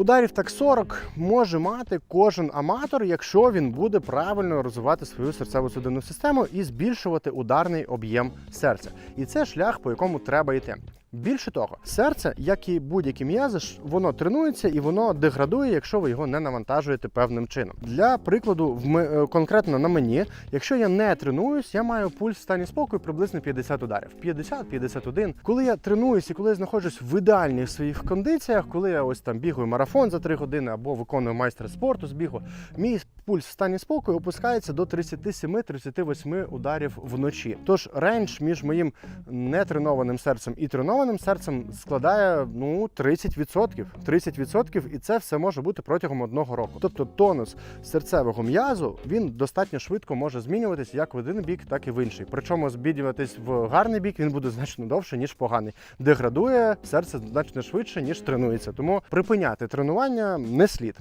Ударів так 40 може мати кожен аматор, якщо він буде правильно розвивати свою серцево-судинну систему і збільшувати ударний об'єм серця. І це шлях, по якому треба йти. Більше того, серце, як і будь-які м'язи, воно тренується і воно деградує, якщо ви його не навантажуєте певним чином. Для прикладу, в е, конкретно на мені, якщо я не тренуюсь, я маю пульс в стані спокою приблизно 50 ударів. 50-51. Коли я тренуюсь і коли я знаходжусь в ідеальних своїх кондиціях, коли я ось там бігаю марафон за 3 години або виконую майстер спорту з бігу, мій пульс в стані спокою опускається до 37-38 ударів вночі. Тож рейндж між моїм нетренованим серцем і тренованим серцем складає ну 30%. 30% і це все може бути протягом одного року. Тобто тонус серцевого м'язу він достатньо швидко може змінюватись як в один бік, так і в інший. Причому змінюватись в гарний бік він буде значно довше ніж поганий. Деградує серце значно швидше ніж тренується. Тому припиняти тренування не слід.